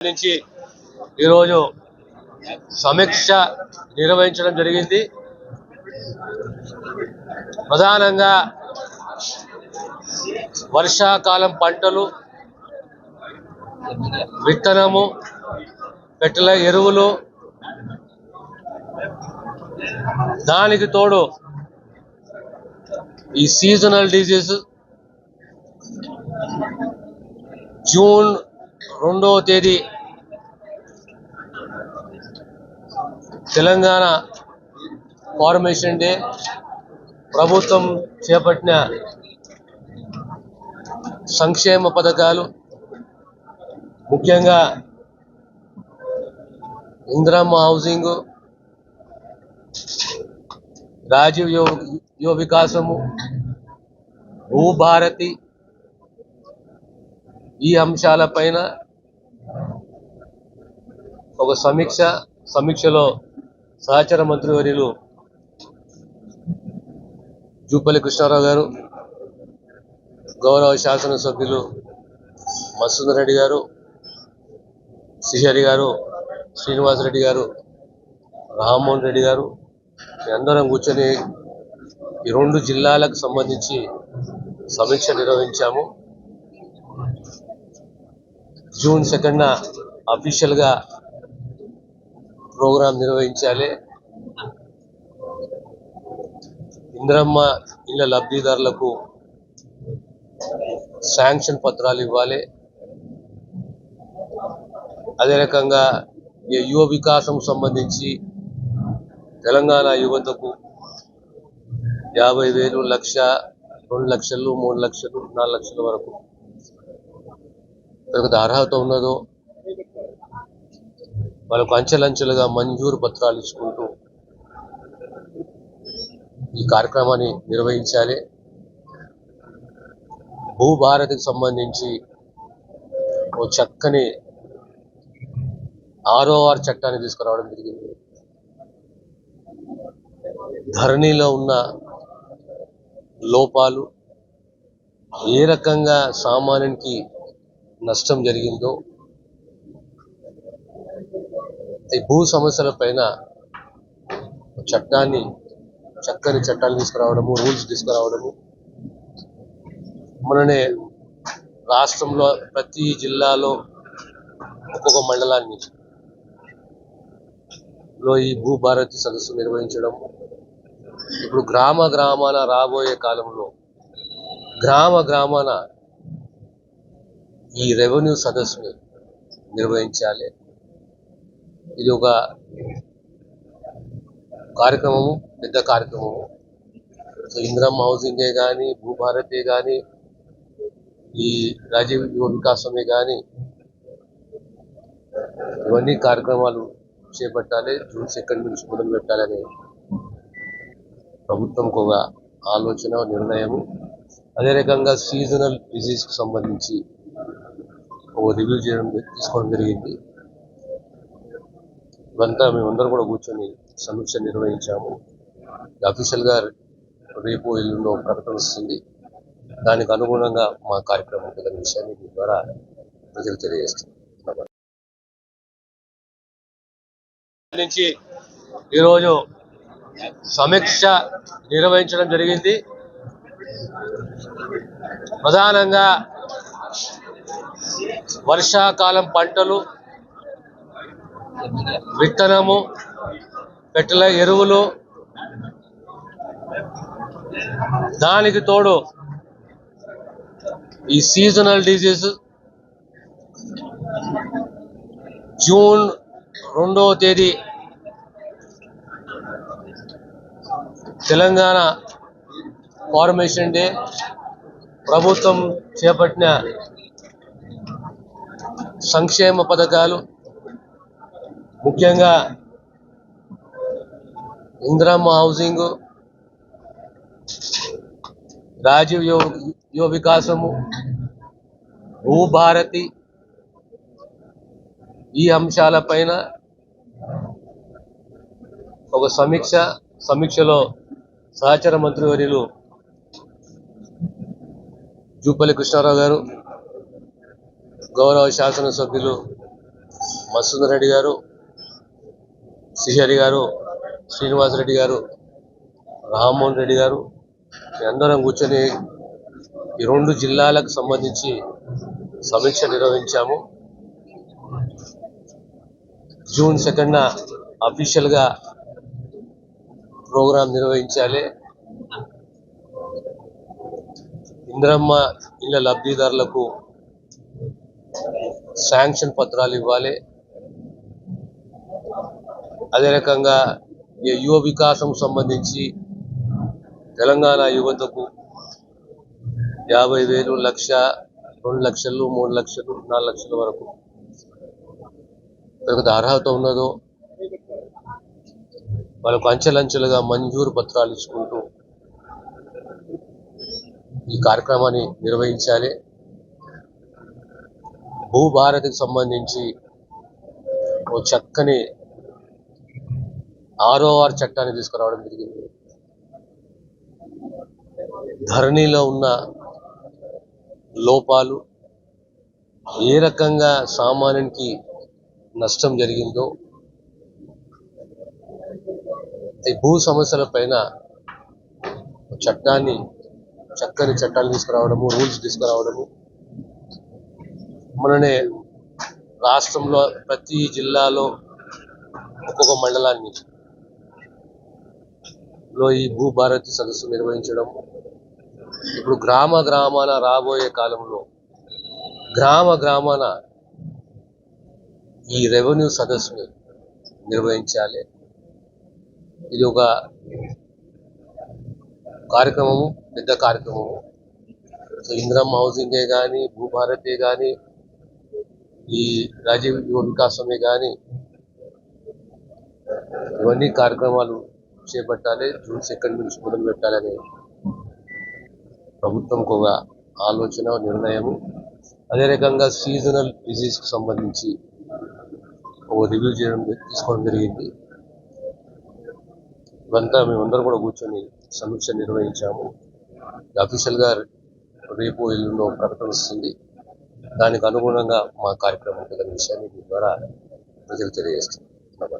నుంచి ఈరోజు సమీక్ష నిర్వహించడం జరిగింది. ప్రధానంగా వర్షాకాలం పంటలు విత్తనము పెట్టల ఎరువులు దానికి తోడు ఈ సీజనల్ డిజీజ్ జూన్ రెండవ తేదీ తెలంగాణ ఫార్మేషన్ డే. ప్రభుత్వం చేపట్టిన సంక్షేమ పథకాలు ముఖ్యంగా ఇందిరమ్మ హౌసింగ్ రాజీవ్ యువ యువ వికాసము భూభారతి ఈ అంశాలపైన ఒక సమీక్ష సమీక్షలో సహచర మంత్రివర్యులు జూపల్లి కృష్ణారావు గారు గౌరవ శాసనసభ్యులు మసూద్ రెడ్డి గారు శ్రీహరి గారు శ్రీనివాసరెడ్డి గారు రామ్మోహన్ రెడ్డి గారు అందరం కూర్చొని ఈ రెండు జిల్లాలకు సంబంధించి సమీక్ష నిర్వహించాము. జూన్ సెకండ్న అఫీషియల్గా ప్రోగ్రాం నిర్వహించాలి. ఇంద్రమ్మ ఇళ్ళ లబ్ధిదారులకు శాంక్షన్ పత్రాలు ఇవ్వాలి. అదే రకంగా యువ వికాసం సంబంధించి తెలంగాణ యువతకు యాభై వేలు లక్ష రెండు లక్షలు మూడు లక్షలు నాలుగు లక్షల వరకు ఎవరికి అర్హత ఉన్నదో వాళ్ళకు అంచెలంచెలుగా మంజూరు పత్రాలు ఇచ్చుకుంటూ ఈ కార్యక్రమాన్ని నిర్వహించాలి. భూభారతికి సంబంధించి ఓ చక్కని ఆర్ఓఆర్ చట్టాన్ని తీసుకురావడం జరిగింది. ధరణిలో ఉన్న లోపాలు ఏ రకంగా సామాన్యునికి నష్టం జరిగిందో ఈ భూ సమస్యల పైన చట్టాన్ని చక్కని చట్టాలు తీసుకురావడము రూల్స్ తీసుకురావడము. మననే రాష్ట్రంలో ప్రతి జిల్లాలో ఒక్కొక్క మండలాన్ని లో ఈ భూభారతి సదస్సు నిర్వహించడం. ఇప్పుడు గ్రామ గ్రామాన రాబోయే కాలంలో గ్రామ గ్రామాన ఈ రెవెన్యూ సదస్సుని నిర్వహించాలి. ఇది ఒక కార్యక్రమము పెద్ద కార్యక్రమము. సో ఇందిరమ్మ హౌసింగే కానీ భూభారతే కానీ ఈ రాజీవ్ యువ వికాసమే కానీ ఇవన్నీ కార్యక్రమాలు చేపట్టాలి. జూన్ సెకండ్ నుంచి మొదలు పెట్టాలని ప్రభుత్వంకు ఒక ఆలోచన నిర్ణయము. అదే రకంగా సీజనల్ డిజీజ్కి సంబంధించి రివ్యూ చేయడం తీసుకోవడం జరిగింది. ఇవంతా మేమందరం కూడా కూర్చొని సమీక్ష నిర్వహించాము. అఫీషియల్గా రేపు ఎల్లుండో ప్రకటన వస్తుంది. దానికి అనుగుణంగా మా కార్యక్రమం ఉంటుందనే విషయాన్ని మీ ద్వారా ప్రజలు తెలియజేస్తున్నాం నుంచి ఈరోజు సమీక్ష నిర్వహించడం జరిగింది. ప్రధానంగా వర్షాకాలం పంటలు విత్తనము పెట్టల ఎరువులు దానికి తోడు ఈ సీజనల్ డిజీజ్ జూన్ రెండవ తేదీ తెలంగాణ ఫార్మేషన్ డే ప్రభుత్వం చేపట్టిన సంక్షేమ పథకాలు ముఖ్యంగా ఇంద్రమ్మ హౌసింగ్ రాజీవ్ యువ యువ వికాసము భూభారతి ఈ అంశాలపైన ఒక సమీక్ష సమీక్షలో సహచర మంత్రివర్యులు జూపల్లి కృష్ణారావు గారు గౌరవ శాసనసభ్యులు మసూదర్ రెడ్డి గారు శ్రీహరి గారు శ్రీనివాసరెడ్డి గారు రామ్మోహన్ రెడ్డి గారు అందరం కూర్చొని ఈ రెండు జిల్లాలకు సంబంధించి సమీక్ష నిర్వహించాము. జూన్ సెకండ్న అఫీషియల్గా ప్రోగ్రాం నిర్వహించాలి. ఇంద్రమ్మ ఇళ్ళ లబ్ధిదారులకు శాంక్షన్ పత్రాలు ఇవ్వాలి. అదే రకంగా ఈ యువ వికాసం సంబంధించి తెలంగాణ యువతకు యాభై వేలు లక్ష రెండు లక్షలు మూడు లక్షలు నాలుగు లక్షల వరకు వాళ్ళకి అర్హత ఉన్నదో వాళ్ళకు అంచెలంచెలుగా మంజూరు పత్రాలు ఇచ్చుకుంటూ ఈ కార్యక్రమాన్ని నిర్వహించాలి. భూభారతికి సంబంధించి ఓ చక్కని ఆర్ఓఆర్ చట్టాన్ని తీసుకురావడం జరిగింది. ధరణిలో ఉన్న లోపాలు ఏ రకంగా సామాన్యునికి నష్టం జరిగిందో ఈ భూ సమస్యల పైన చట్టాన్ని చక్కని చట్టాలు తీసుకురావడము రూల్స్ తీసుకురావడము మననే రాష్ట్రంలో ప్రతి జిల్లాలో ఒక్కొక్క మండలాన్ని లో ఈ భూభారతి సదస్సు నిర్వహించడం. ఇప్పుడు గ్రామ గ్రామాన రాబోయే కాలంలో గ్రామ గ్రామాన ఈ రెవెన్యూ సదస్సుని నిర్వహించాలి. ఇది ఒక కార్యక్రమము పెద్ద కార్యక్రమము. సో ఇంద్రం హౌసింగే కానీ భూభారతే కానీ ఈ రాజీవ్ యువ వికాసమే కానీ ఇవన్నీ కార్యక్రమాలు చేపట్టాలి. జూన్ సెకండ్ నుంచి మొదలు పెట్టాలని ప్రభుత్వం ఒక ఆలోచన నిర్ణయము. అదే రకంగా సీజనల్ డిజీజ్కి సంబంధించి ఒక రివ్యూ చేయడం తీసుకోవడం జరిగింది. ఇవంతా మేమందరం కూడా కూర్చొని సమీక్ష నిర్వహించాము. అఫీషియల్గా రేపు ఎల్లుండో ప్రకటన వస్తుంది. దానికి అనుగుణంగా మా కార్యక్రమం విషయాన్ని ద్వారా ప్రజలు తెలియజేస్తాం